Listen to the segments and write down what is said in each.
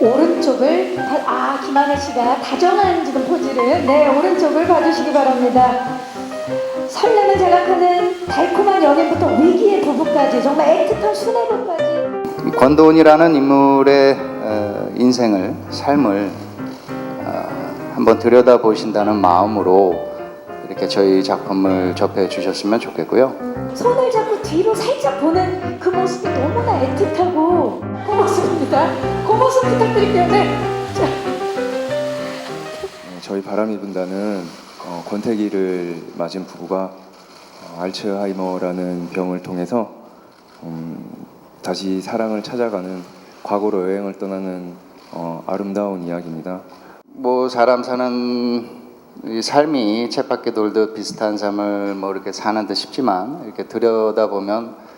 오른쪽을 봐- 아 김하늘 씨가 다정한 지금 포즈를 네 오른쪽을 봐주시기 바랍니다. 설렘을 자각하는 달콤한 연인부터 위기의 부부까지 정말 애틋한 수뇌부까지 권도훈이라는 인물의 어, 인생을 삶을 어, 한번 들여다 보신다는 마음으로 이렇게 저희 작품을 접해 주셨으면 좋겠고요. 손을 잡고 뒤로 살짝 보는 그 모습이 너무나 애틋하고 고맙습니다. 그 모습 부탁드릴게요. 네. 자. 어, 저희 바람이 분다는 어, 권태기를 맞은 부부가 어, 알츠하이머라는 병을 통해서 음, 다시 사랑을 찾아가는 과거로 여행을 떠나는 어, 아름다운 이야기입니다. 뭐 사람 사는 이 삶이 쳇바퀴 돌듯 비슷한 삶을 뭐 이렇게 사는 듯 싶지만 이렇게 들여다 보면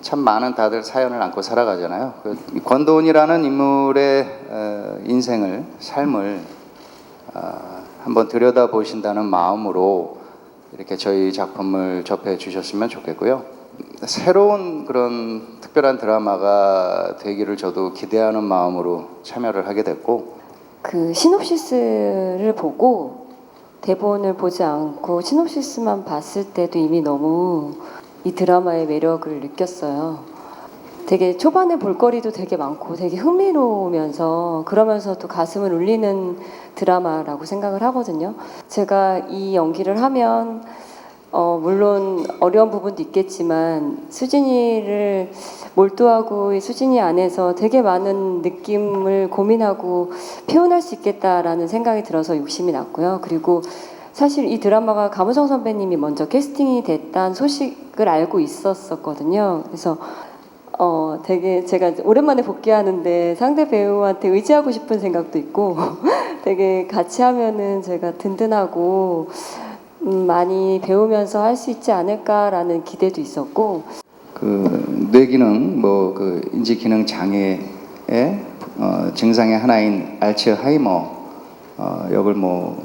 참 많은 다들 사연을 안고 살아가잖아요. 그 권도훈이라는 인물의 어, 인생을 삶을 어, 한번 들여다 보신다는 마음으로 이렇게 저희 작품을 접해 주셨으면 좋겠고요. 새로운 그런 특별한 드라마가 되기를 저도 기대하는 마음으로 참여를 하게 됐고 그 시놉시스를 보고 대본을 보지 않고 시놉시스만 봤을 때도 이미 너무 이 드라마의 매력을 느꼈어요. 되게 초반에 볼거리도 되게 많고 되게 흥미로우면서 그러면서도 가슴을 울리는 드라마라고 생각을 하거든요. 제가 이 연기를 하면 어, 물론 어려운 부분도 있겠지만 수진이를 몰두하고 이 수진이 안에서 되게 많은 느낌을 고민하고 표현할 수 있겠다라는 생각이 들어서 욕심이 났고요. 그리고 사실 이 드라마가 감우성 선배님이 먼저 캐스팅이 됐다는 소식을 알고 있었었거든요. 그래서 어 되게 제가 오랜만에 복귀하는데 상대 배우한테 의지하고 싶은 생각도 있고 되게 같이 하면은 제가 든든하고 음, 많이 배우면서 할 수 있지 않을까라는 기대도 있었고 그 뇌기능 뭐 그 인지 기능 장애의 어, 증상의 하나인 알츠하이머 어, 역을 뭐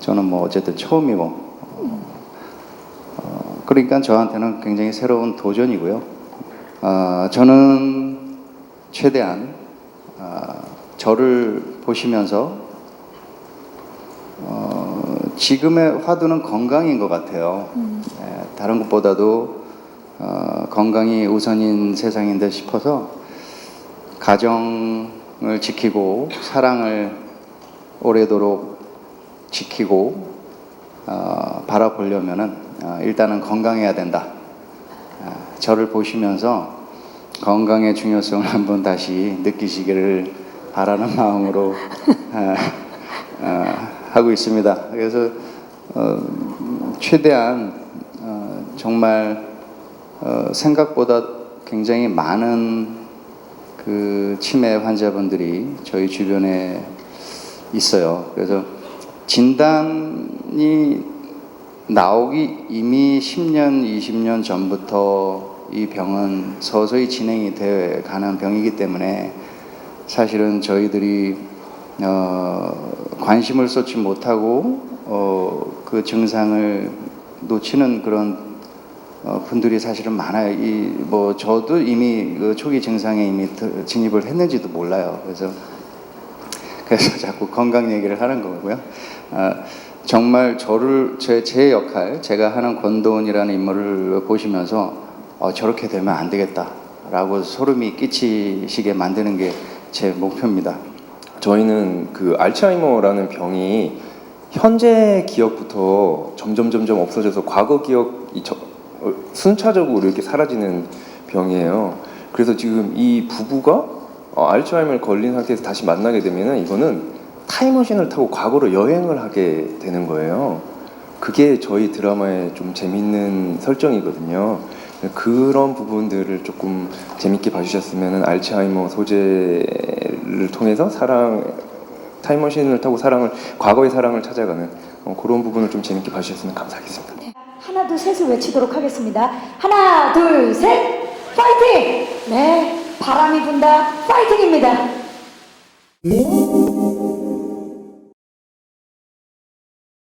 저는 뭐 어쨌든 처음이고 어, 그러니까 저한테는 굉장히 새로운 도전이고요. 어, 저는 최대한 어, 저를 보시면서 어, 지금의 화두는 건강인 것 같아요. 예, 다른 것보다도 어, 건강이 우선인 세상인데 싶어서 가정을 지키고 사랑을 오래도록 지키고 어, 바라보려면은 어, 일단은 건강해야 된다. 아, 저를 보시면서 건강의 중요성을 한번 다시 느끼시기를 바라는 마음으로 아, 아, 하고 있습니다. 그래서 어, 최대한 어, 정말 어, 생각보다 굉장히 많은 그 치매 환자분들이 저희 주변에 있어요. 그래서 진단이 나오기 이미 10년, 20년 전부터 이 병은 서서히 진행이 되어 가는 병이기 때문에 사실은 저희들이 어, 관심을 쏟지 못하고 어, 그 증상을 놓치는 그런 어, 분들이 사실은 많아요. 이 뭐 저도 이미 그 초기 증상에 이미 드- 진입을 했는지도 몰라요. 그래서 그래서 자꾸 건강 얘기를 하는 거고요. 아, 정말 저를 제, 제 역할, 제가 하는 권도훈이라는 인물을 보시면서 어, 저렇게 되면 안 되겠다라고 소름이 끼치시게 만드는 게 제 목표입니다. 저희는 그 알츠하이머라는 병이 현재 기억부터 점점 점점 없어져서 과거 기억이 저- 어, 순차적으로 이렇게 사라지는 병이에요. 그래서 지금 이 부부가 어, 알츠하이머를 걸린 상태에서 다시 만나게 되면은 이거는 타임머신을 타고 과거로 여행을 하게 되는 거예요. 그게 저희 드라마의 좀 재밌는 설정이거든요. 그런 부분들을 조금 재밌게 봐주셨으면 알츠하이머 소재를 통해서 사랑 타임머신을 타고 사랑을 과거의 사랑을 찾아가는 어, 그런 부분을 좀 재밌게 봐주셨으면 감사하겠습니다. 하나 둘 셋을 외치도록 하겠습니다. 하나 둘 셋, 파이팅! 네, 바람이 분다, 파이팅입니다.